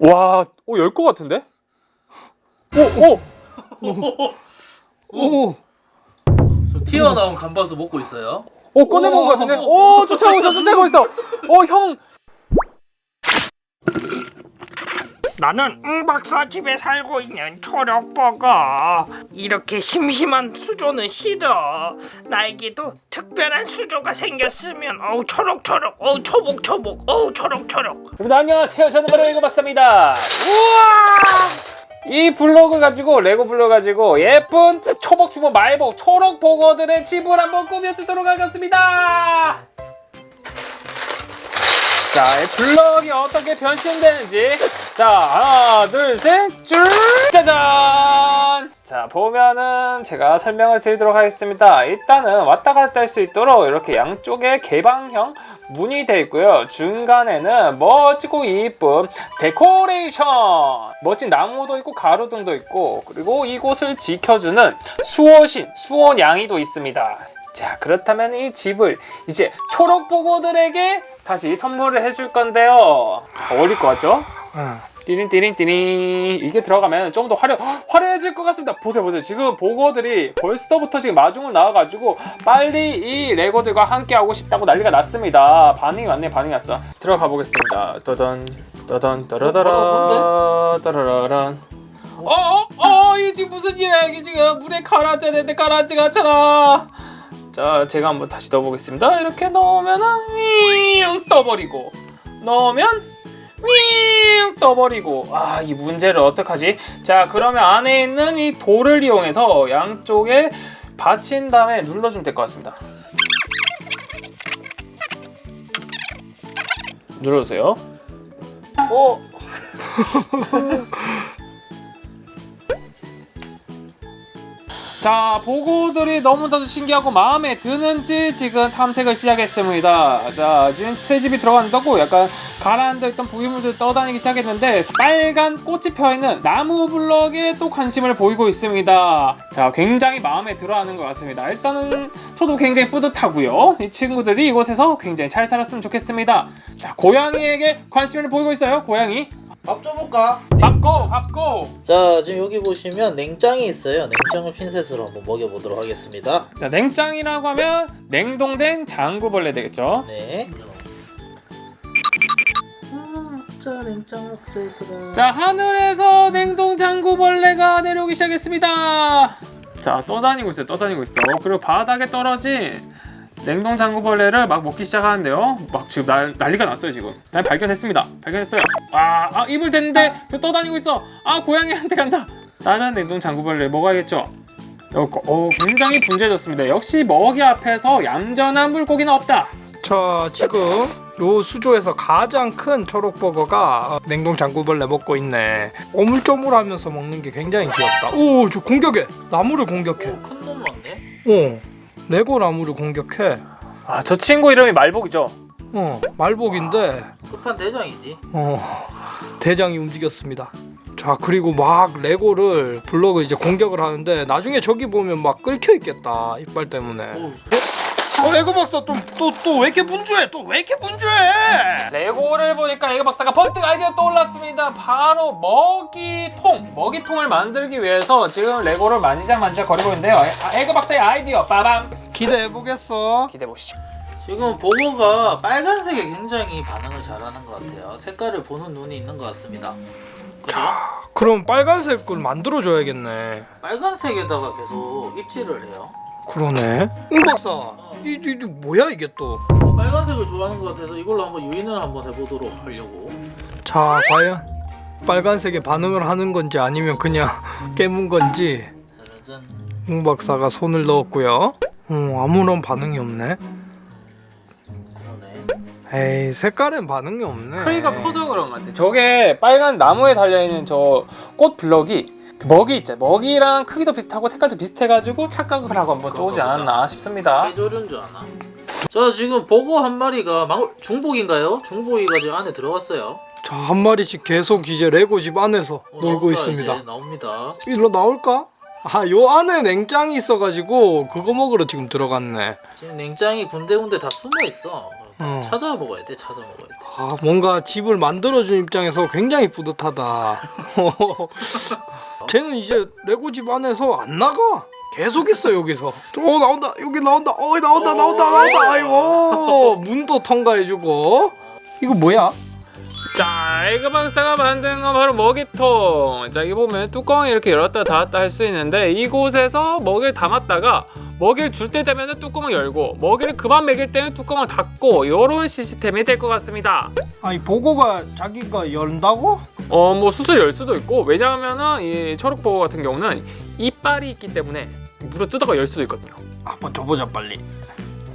와, 오, 열것 같은데? 오, 오, 오, 저 튀어나온 감바스 먹고 있어요. 오, 꺼내본 것 같은데? 오, 쫓아오고 있어, 쫓아오고 있어. 오, 형. 나는 응 박사 집에 살고 있는 초록버거 이렇게 심심한 수조는 싫어 나에게도 특별한 수조가 생겼으면 어우 초록초록 어우 초복초복 어우 초록초록 여러분 안녕하세요. 저는 바로 이거 박사입니다. 우와! 이 블록을 가지고 레고 블록 가지고 예쁜 초복 주먹 말복 초록 보거들의 집을 한번 꾸며주도록 하겠습니다. 자, 이 블럭이 어떻게 변신되는지 자, 하나, 둘, 셋, 줄! 짜잔! 자, 보면은 제가 설명을 드리도록 하겠습니다. 일단은 왔다 갔다 할 수 있도록 이렇게 양쪽에 개방형 문이 되어 있고요. 중간에는 멋지고 이쁜 데코레이션! 멋진 나무도 있고 가로등도 있고 그리고 이곳을 지켜주는 수호신, 수호냥이도 있습니다. 자, 그렇다면 이 집을 이제 초록보고들에게 다시 선물을 해줄 건데요. 자, 어울릴 것 같죠? 응. 띠린 이게 들어가면 좀 더 화려 화려해질 것 같습니다. 보세요 보세요 지금 보거들이 벌써부터 지금 마중을 나와가지고 빨리 이 레고들과 함께 하고 싶다고 난리가 났습니다. 반응이 왔네 반응이 왔어. 들어가 보겠습니다. 떠던 떠던 따라다라 따라라란. 어어 이 지금 무슨 일이야 이게 지금 물에 가라앉아야 되는데 가라앉지가 않잖아. 자 제가 한번 다시 넣어보겠습니다. 이렇게 넣으면은 윙 떠버리고 넣으면 윙! 떠버리고. 아 이 문제를 어떡하지? 자 그러면 안에 있는 이 돌을 이용해서 양쪽에 받친 다음에 눌러주면 될 것 같습니다. 눌러주세요. 어? 자 보고들이 너무나도 신기하고 마음에 드는지 지금 탐색을 시작했습니다. 자 지금 새 집이 들어간다고 약간 가라앉아 있던 부유물들 떠다니기 시작했는데 빨간 꽃이 펴있는 나무 블럭에 또 관심을 보이고 있습니다. 자 굉장히 마음에 들어하는 것 같습니다. 일단은 저도 굉장히 뿌듯하고요. 이 친구들이 이곳에서 굉장히 잘 살았으면 좋겠습니다. 자 고양이에게 관심을 보이고 있어요 고양이 밥 줘볼까? 밥고 밥고 자 지금 여기 보시면 냉장이 있어요. 냉장을 핀셋으로 한번 먹여보도록 하겠습니다. 자 냉장이라고 하면 냉동된 장구벌레 되겠죠 네. 자 냉장 먹자 얘들아. 자 하늘에서 냉동 장구벌레가 내려오기 시작했습니다. 자 떠다니고 있어요. 떠다니고 있어. 그리고 바닥에 떨어진 냉동 장구벌레를 막 먹기 시작하는데요. 막 지금 난, 난리가 났어요 지금. 난 발견했습니다. 발견했어요. 아, 아 입을 댔는데 그 떠다니고 있어. 아 고양이한테 간다. 다른 냉동 장구벌레 먹어야겠죠. 어, 어, 굉장히 분주해졌습니다. 역시 먹이 앞에서 얌전한 물고기는 없다. 자 지금 요 수조에서 가장 큰 초록버거가 어, 냉동 장구벌레 먹고 있네 오물조물하면서 먹는 게 굉장히 귀엽다 오 저 공격해 나무를 공격해 오, 큰놈 많네. 어 레고 나무를 공격해 아 저 친구 이름이 말복이죠. 어 말복인데 끝판 대장이지. 어, 대장이 움직였습니다. 자 그리고 막 레고를 블럭을 이제 공격을 하는데 나중에 저기 보면 막 끓여 있겠다 이빨 때문에. 오, 어 레고 박사 또또또 왜 이렇게 분주해? 또 왜 이렇게 분주해? 레고를 보니까 에그 박사가 번뜩 아이디어 떠올랐습니다. 바로 먹이통, 먹이통을 만들기 위해서 지금 레고를 만지작 만지작 거리고 있는데요. 아, 에그 박사의 아이디어 빠밤. 기대해 보겠어. 기대해 보시죠. 지금 보고가 빨간색에 굉장히 반응을 잘하는 것 같아요. 색깔을 보는 눈이 있는 것 같습니다. 그죠? 그럼 빨간색을 만들어 줘야겠네. 빨간색에다가 계속 입질을 해요. 그러네. 응 박사. 이, 이, 이 뭐야 이게 또? 어, 빨간색을 좋아하는 것 같아서 이걸로 한번 유인을 한번 해보도록 하려고. 자 과연 빨간색에 반응을 하는 건지 아니면 그냥 깨문 건지. 짜라잔. 응 박사가 손을 넣었고요. 어, 아무런 반응이 없네. 그러네. 에이 색깔엔 반응이 없네. 크기가 커서 그런 것 같아. 저게 빨간 나무에 달려 있는 저 꽃 블럭이 그 먹이 있죠. 먹이랑 크기도 비슷하고 색깔도 비슷해가지고 착각을 하고 한번 쪼지 않았나 싶습니다. 해조류인 줄 아나? 자 지금 보고 한 마리가 망... 중복인가요? 중복이가 지금 안에 들어갔어요. 자 한 마리씩 계속 이제 레고 집 안에서 어, 놀고 나온다, 있습니다. 이제 나옵니다. 일로 나올까? 아 요 안에 냉장이 있어가지고 그거 먹으러 지금 들어갔네. 지금 냉장이 군데군데 다 숨어 있어. 어. 찾아 먹어야 돼. 찾아 먹어야 돼. 아, 뭔가 집을 만들어준 입장에서 굉장히 뿌듯하다. 쟤는 이제 레고 집 안에서 안 나가. 계속 있어 여기서. 어 나온다 여기 나온다. 어 나온다 나온다 나온다. 아이고 문도 통과해주고. 이거 뭐야? 자, 에그 박사가 만든 건 바로 먹이통. 자, 여기 보면 뚜껑을 이렇게 열었다 닫았다 할 수 있는데 이곳에서 먹이를 담았다가 먹이를 줄 때 되면 뚜껑을 열고 먹이를 그만 먹일 때는 뚜껑을 닫고 이런 시스템이 될 것 같습니다. 아니 보고가 자기가 연다고? 어, 뭐 수술 열 수도 있고 왜냐하면은 이 초록보고 같은 경우는 이빨이 있기 때문에 물어 뜯어가 열 수도 있거든요. 한번 줘보자 빨리.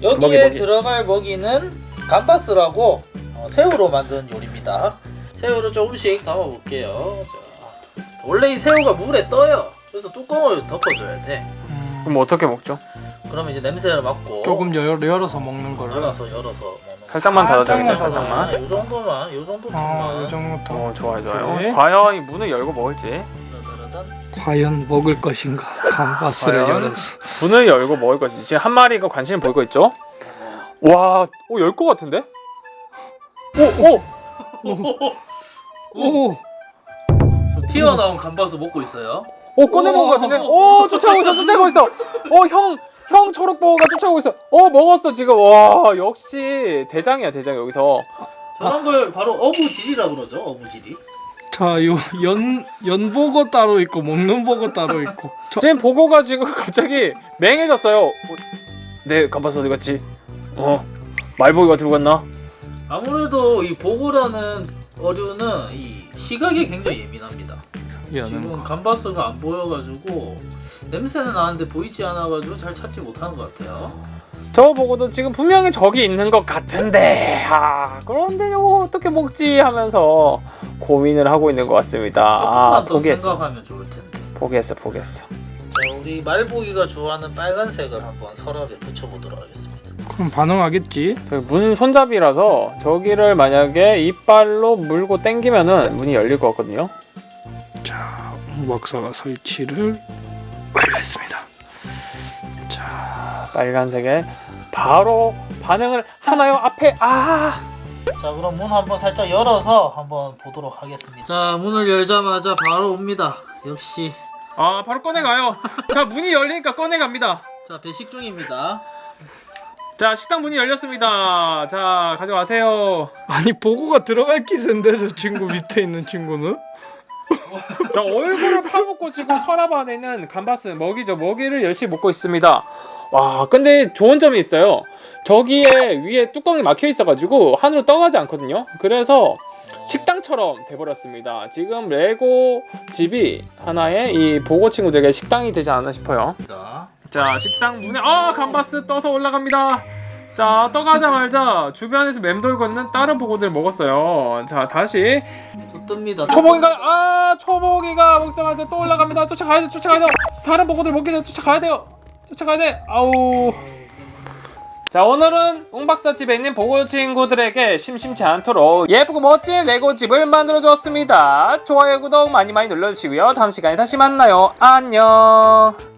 여기에 먹이, 먹이. 들어갈 먹이는 감바스라고 어, 새우로 만든 요리입니다. 새우를 조금씩 담아볼게요. 자, 원래 이 새우가 물에 떠요. 그래서 뚜껑을 덮어줘야 돼. 그럼 어떻게 먹죠? 그러면 이제 냄새를 맡고 조금 열, 열어서 먹는 거를. 열어서 열어서 먹는 살짝만 닫아줘야죠, 살짝만 살짝만. 아, 요 정도만, 요 정도 아, 틈만. 정도부터. 어, 좋아요, 좋아요. 과연 이 문을 열고 먹을지. 따다다단. 과연 먹을 것인가? 감바스를 과연? 열었어. 문을 열고 먹을 것이 지금 한 마리가 관심을 보이고 있죠? 와, 오, 열것 같은데? 오, 오, 오, 저 튀어나온 감바스 먹고 있어요. 오, 꺼내본 것 같은데? 오, 쫓아오고 있어, 쫓아오고 있어! 어, 형, 형 초록보호가 쫓아오고 있어. 어, 먹었어, 지금. 와, 역시 대장이야, 대장, 여기서. 저런 걸 바로 어부지리라고 그러죠. 어부지리. 자, 요 연 연보고 따로 있고 먹는 보고 따로 있고. 저, 지금 보고가 지금 갑자기 맹해졌어요. 어, 네, 감바스 어디 갔지? 어, 말보기가 들고 갔나? 아무래도 이 보고라는 어류는 이 시각에 굉장히 예민합니다. 지금 거. 감바스가 안 보여가지고 냄새는 나는데 보이지 않아가지고 잘 찾지 못하는 것 같아요. 저 보고도 지금 분명히 적이 있는 것 같은데 아 그런데 이거 어떻게 먹지 하면서 고민을 하고 있는 것 같습니다 조금만 아 더 포기했어 생각하면 좋을 텐데. 포기했어 포기했어 자, 우리 말보기가 좋아하는 빨간색을 한번 서랍에 붙여보도록 하겠습니다. 그럼 반응하겠지. 저기 문 손잡이라서 저기를 만약에 이빨로 물고 당기면은 문이 열릴 것 같거든요 자, 우 박사가 설치를 완료했습니다. 자 빨간색에 바로 반응을 하나요 앞에 아 자, 그럼 문 한번 살짝 열어서 한번 보도록 하겠습니다. 자, 문을 열자마자 바로 옵니다. 역시. 아 바로 꺼내가요 자 문이 열리니까 꺼내갑니다 자, 배식 중입니다. 자 식당 문이 열렸습니다 자 가져가세요 아니 보고가 들어갈 기세인데 저 친구 밑에 있는 친구는? 자, 얼굴을 파묻고 지금 서랍 안에는 감바스 먹이죠. 먹이를 열심히 먹고 있습니다. 와, 근데 좋은 점이 있어요. 저기에 위에 뚜껑이 막혀 있어가지고 하늘로 떠가지 않거든요. 그래서 식당처럼 돼버렸습니다. 지금 레고 집이 하나의 이 보고 친구들에게 식당이 되지 않나 싶어요. 자, 자, 식당 문에 아 감바스 떠서 올라갑니다. 자, 떠가자마자 주변에서 맴돌고 있는 다른 보고들 먹었어요. 자, 다시 또 뜹니다. 초복인가요? 아 초복이가 먹자마자 또 올라갑니다. 쫓아가야죠, 쫓아가야죠. 다른 보고들 먹기 전에 쫓아가야 돼요. 쫓아가야 돼. 아우. 자 오늘은 웅박사 집에 있는 보고 친구들에게 심심치 않도록 예쁘고 멋진 레고 집을 만들어 주었습니다. 좋아요, 구독 많이 많이 눌러주시고요. 다음 시간에 다시 만나요. 안녕.